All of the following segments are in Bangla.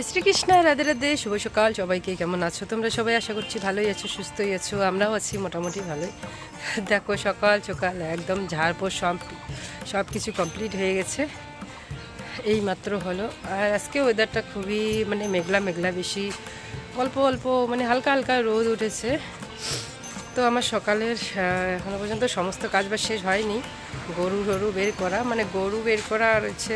জয় শ্রীকৃষ্ণ, রাধে রাধে, শুভ সকাল। সবাইকে কেমন আছো? তোমরা সবাই আশা করছি ভালোই আছো, সুস্থই আছো। আমরাও আছি মোটামুটি ভালোই। দেখো, সকাল সকাল একদম ঝাড়পোষ সব সব কিছু কমপ্লিট হয়ে গেছে। এই মাত্র হলো। আর আজকে ওয়েদারটা খুবই মানে মেঘলা মেঘলা বেশি। অল্প অল্প মানে হালকা হালকা রোদ উঠেছে। তো আমার সকালের এখনও পর্যন্ত সমস্ত কাজ বাজ শেষ হয়নি। গরু টরু বের করা মানে গরু বের করা আর হচ্ছে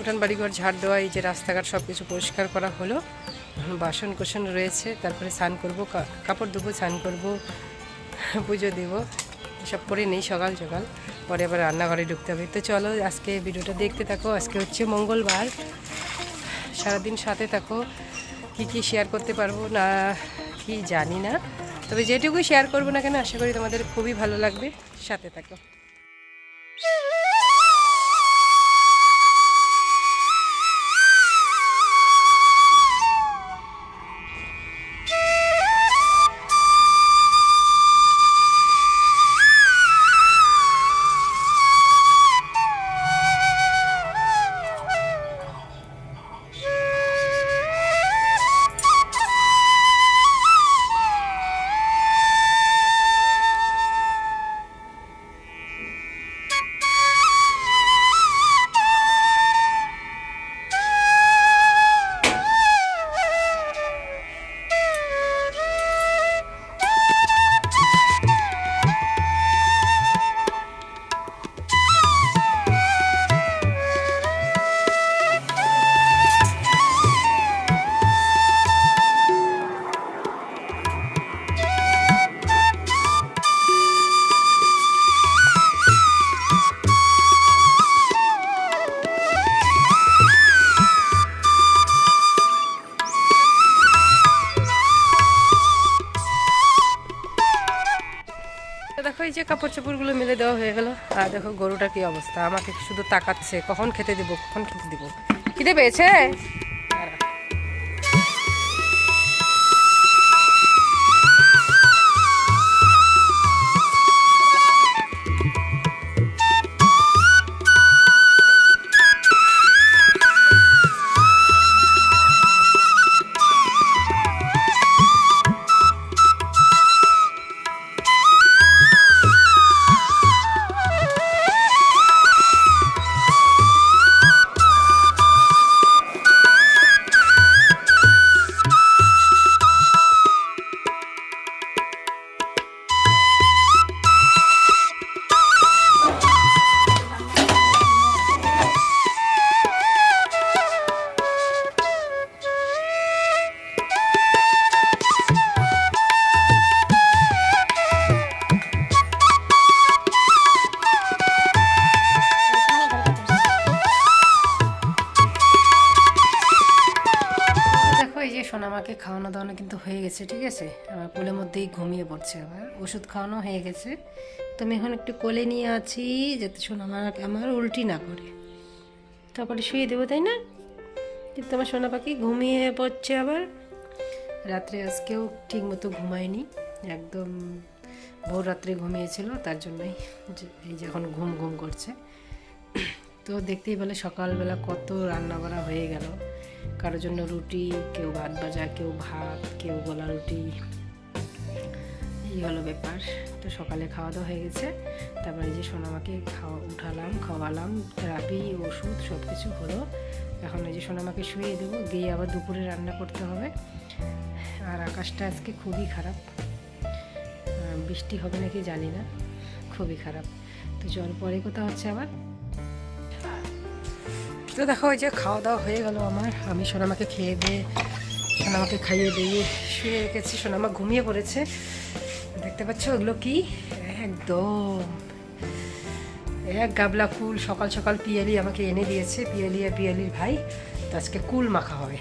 উঠান বাড়িঘর ঝাড় দেওয়া, এই যে রাস্তাঘাট সব কিছু পরিষ্কার করা হলো। বাসন কোসন রয়েছে, তারপরে স্নান করব কাপড় ধোবো, স্নান করব, পুজো দেব সব করে নেই সকাল সকাল। পরে আবার রান্নাঘরে ঢুকতে হবে। তো চলো আজকে ভিডিওটা দেখতে থাকো। আজকে হচ্ছে মঙ্গলবার। সারাদিন সাথে থাকো। কি কি শেয়ার করতে পারব না কি জানি না। তবে যেটুকুই শেয়ার করব না কেন, আশা করি তোমাদের খুবই ভালো লাগবে। সাথে থাকো। কাপড় চাপড়গুলো মেলে দেওয়া হয়ে গেল। আর দেখো গরুটা কি অবস্থা। আমাকে শুধু তাকাচ্ছে? কখন খেতে দিব? কখন খেতে দিব? খিদে পেয়েছে? যে সোনামাকে খাওয়ানো দাওয়ানো কিন্তু হয়ে গেছে, ঠিক আছে? আমার কোলের মধ্যেই ঘুমিয়ে পড়ছে আবার ওষুধ খাওয়ানো হয়ে গেছে। তো আমি এখন একটু কোলে নিয়ে আছি যাতে সোনামা আমার উল্টি না করে। তারপরে শুয়ে দেবো, তাই না? কিন্তু আমার সোনা পাখি ঘুমিয়ে পড়ছে আবার। রাত্রে আজকেও ঠিক মতো ঘুমায়নি। একদম ভোর রাত্রে ঘুমিয়েছিল, তার জন্যই এই যে এখন ঘুম ঘুম করছে। তো দেখতেই পেলে সকালবেলা কত রান্না করা হয়ে গেল। কারোর জন্য রুটি, কেউ ভাত ভাজা, কেউ ভাত, কেউ গোলা রুটি, এই হলো ব্যাপার। তো সকালে খাওয়া দাওয়া হয়ে গেছে। তারপরে যে সোনামাকে খাওয়া, উঠালাম, খাওয়ালাম, থেরাপি, ওষুধ সব কিছু হলো। এখন এই যে সোনামাকে শুয়ে দেবো দিয়ে আবার দুপুরে রান্না করতে হবে। আর আকাশটা আজকে খুবই খারাপ। বৃষ্টি হবে নাকি জানি না, খুবই খারাপ। তো জল পরে কোথাও হচ্ছে আবার? তো দেখো ওই যে খাওয়া দাওয়া হয়ে গেল আমার। আমি সোনামাকে খেয়ে দিয়ে, সোনামাকে খাইয়ে দিয়ে শুয়ে রেখেছি। সোনামা ঘুমিয়ে পড়েছে। দেখতে পাচ্ছ ওগুলো কি? একদম। এক গাবলা কুল সকাল সকাল পিয়ালি আমাকে এনে দিয়েছে। পিয়ালি আর পিয়ালির ভাই। তো আজকে কুল মাখা হবে।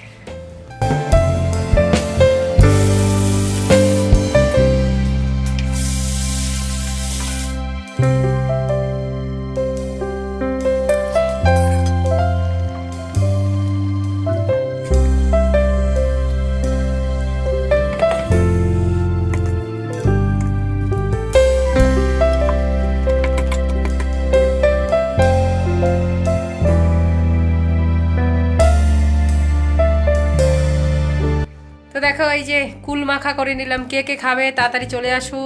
দেখো, এই যে কুল মাখা করে নিলাম। কে কে খাবে? তাড়াতাড়ি চলে আসো।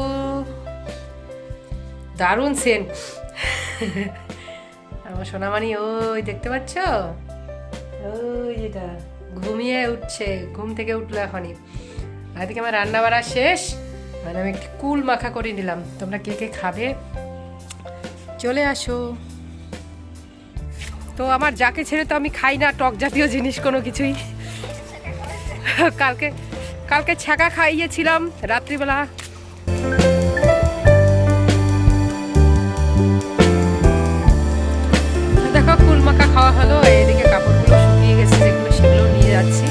দারুণ সেন আমার সোনামানি ওই দেখতে পাচ্ছ? ওই এটা, ঘুমিয়ে উঠছে, ঘুম থেকে উঠল এখনই। এদিকে আমার রান্না বাড়া শেষ। মানে আমি একটু কুল মাখা করে নিলাম। তোমরা কে কে খাবে? চলে আসো। তো আমার যাকে ছেড়ে তো আমি খাই না, টক জাতীয় জিনিস কোনো কিছুই। কালকে কালকে ছাকা খাইয়েছিলাম রাত্রিবেলা। দেখো কুলমাকা খাওয়া হলো এদিকে কাপড়গুলো শুকিয়ে গেছে যেগুলো সেগুলো নিয়ে যাচ্ছি।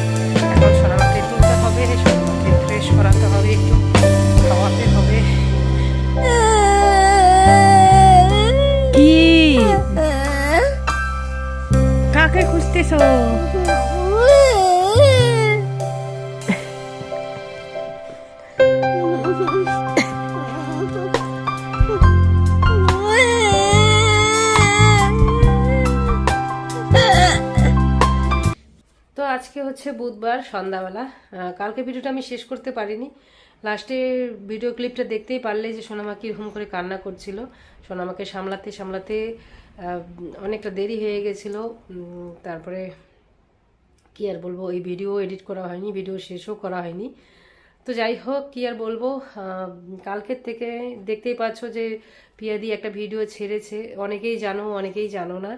এখন সোনামাকে তুলতে হবে সোনামাকে ফ্রেশ করাতে হবে একটু খাওয়াতে হবে। কি? কাকে খুঁজতেছো? আজকে হচ্ছে বুধবার, সন্ধ্যাবেলা। কালকে ভিডিওটা আমি শেষ করতে পারিনি। লাস্টে ভিডিও ক্লিপটা দেখতেই পারলে যে সোনামা কীরকম করে কান্না করছিল। সোনামাকে সামলাতে সামলাতে অনেকটা দেরি হয়ে গেছিল। তারপরে কি আর বলব, এই ভিডিও এডিট করা হয়নি ভিডিও শেষও করা হয়নি। তো যাই হোক, কি আর বলব কালকের থেকে দেখতেই পাচ্ছ যে পিয়াদি একটা ভিডিও ছেড়েছে। অনেকেই জানো অনেকেই জানো না।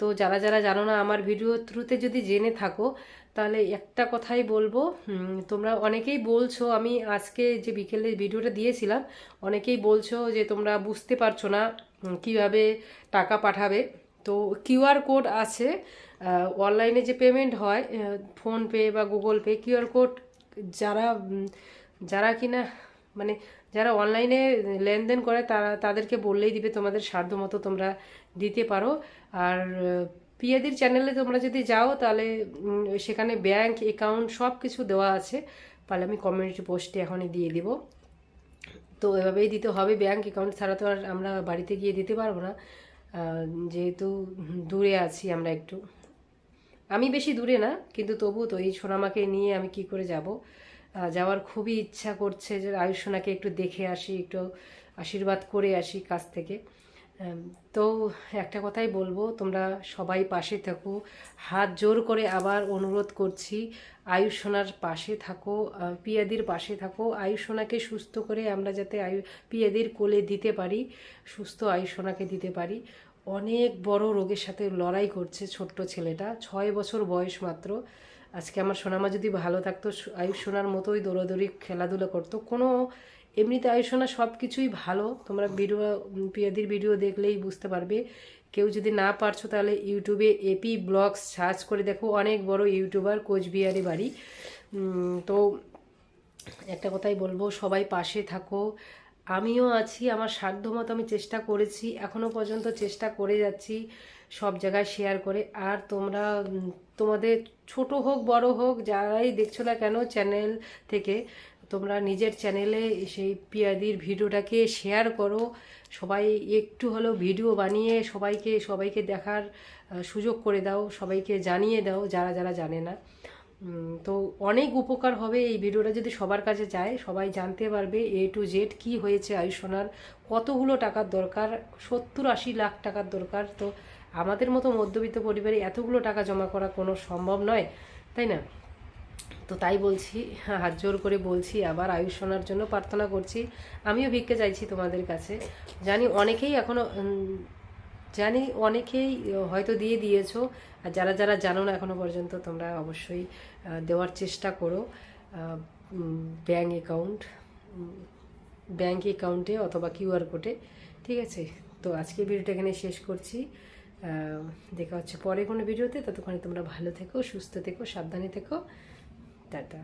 তো যারা যারা জানো না, আমার ভিডিও থ্রুতে যদি জেনে থাকো তাহলে একটা কথাই বলব তোমরা অনেকেই বলছো, আমি আজকে যে বিকেলে ভিডিওটা দিয়েছিলাম, অনেকেই বলছো যে তোমরা বুঝতে পারছ না কীভাবে টাকা পাঠাবে। তো কিউআর কোড আছে অনলাইনে যে পেমেন্ট হয় ফোনপে বা গুগল পে কিউআর কোড যারা যারা কিনা মানে যারা অনলাইনে লেনদেন করে, তারা, তাদেরকে বললেই দিবে, তোমাদের সাধ্য মতো তোমরা দিতে পারো। আর পিয়াদির চ্যানেলে তোমরা যদি যাও, তাহলে সেখানে ব্যাংক অ্যাকাউন্ট সব কিছু দেওয়া আছে। তাহলে আমি কমিউনিটি পোস্টে এখনই দিয়ে দিব। তো এভাবেই দিতে হবে। ব্যাংক অ্যাকাউন্ট ছাড়া তো আর আমরা বাড়িতে গিয়ে দিতে পারব না। যেহেতু দূরে আছি আমরা একটু। আমি বেশি দূরে না, কিন্তু তবু তো এই সোনামাকে নিয়ে আমি কি করে যাব? যাওয়ার খুবই ইচ্ছা করছে যে আয়ুষ সোনাকে একটু দেখে আসি, একটু আশীর্বাদ করে আসি কাছ থেকে। তো একটা কথাই বলব, তোমরা সবাই পাশে থাকো। হাত জোর করে আবার অনুরোধ করছি আয়ুষ সোনার পাশে থাকো পিয়াদির পাশে থাকো। আয়ুষ সোনাকে সুস্থ করে আমরা যাতে আয়ু, পিয়াদির কোলে দিতে পারি, সুস্থ আয়ুষ সোনাকে দিতে পারি। অনেক বড় রোগের সাথে লড়াই করছে ছোট্ট ছেলেটা, ছয় বছর বয়স মাত্র। আজকে আমার সোনামা যদি ভালো থাকতো আয়ুষ সোনার মতোই দৌড়াদৌড়ি, খেলাধুলা করতো, কোনো এমনিতে আয়ুষ সোনা সব কিছুই ভালো। তোমরা ভিডিও পিয়াদির ভিডিও দেখলেই বুঝতে পারবে। কেউ যদি না পারছ তাহলে ইউটিউবে এপি ব্লগস সার্চ করে দেখো। অনেক বড় ইউটিউবার কোচবিহারে বাড়ি। তো একটা কথাই বলব, সবাই পাশে থাকো। আমিও আছি, আমার সাধ্য মতো আমি চেষ্টা করেছি। এখনও পর্যন্ত চেষ্টা করে যাচ্ছি সব জায়গায় শেয়ার করে। আর তোমরা তোমাদের ছোট হোক, বড় হোক, যারাই দেখছ না কেন চ্যানেল থেকে তোমরা নিজের চ্যানেলে সেই পিয়াদির ভিডিওটাকে শেয়ার করো। সবাই একটু হলেও ভিডিও বানিয়ে সবাইকে সবাইকে দেখার সুযোগ করে দাও, সবাইকে জানিয়ে দাও, যারা যারা জানে না। তো অনেক উপকার হবে এই ভিডিওটা যদি সবার কাছে যায়, সবাই জানতে পারবে এ টু জেড কি হয়েছে আয়ুষ্মানার, কতগুলো টাকার দরকার সত্তর আশি লাখ টাকার দরকার। তো আমাদের মতো মধ্যবিত্ত পরিবারে এতগুলো টাকা জমা করা কোনো সম্ভব নয়, তাই না? তো তাই বলছি, হাত জোর করে বলছি, আবার আয়ুষ্মানার জন্য প্রার্থনা করছি। আমিও ভিক্ষে চাইছি তোমাদের কাছে। জানি অনেকেই এখনও জানি অনেকেই হয়তো দিয়ে দিয়েছ, আর যারা যারা জানো না এখনও পর্যন্ত, তোমরা অবশ্যই দেওয়ার চেষ্টা করো ব্যাঙ্ক অ্যাকাউন্ট ব্যাঙ্ক অ্যাকাউন্টে অথবা কিউআর কোডে, ঠিক আছে? তো আজকে ভিডিওটা এখানে শেষ করছি। দেখা হচ্ছে পরে কোনো ভিডিওতে, ততক্ষণে তোমরা ভালো থেকো, সুস্থ থেকো, সাবধানে থেকো। টাটা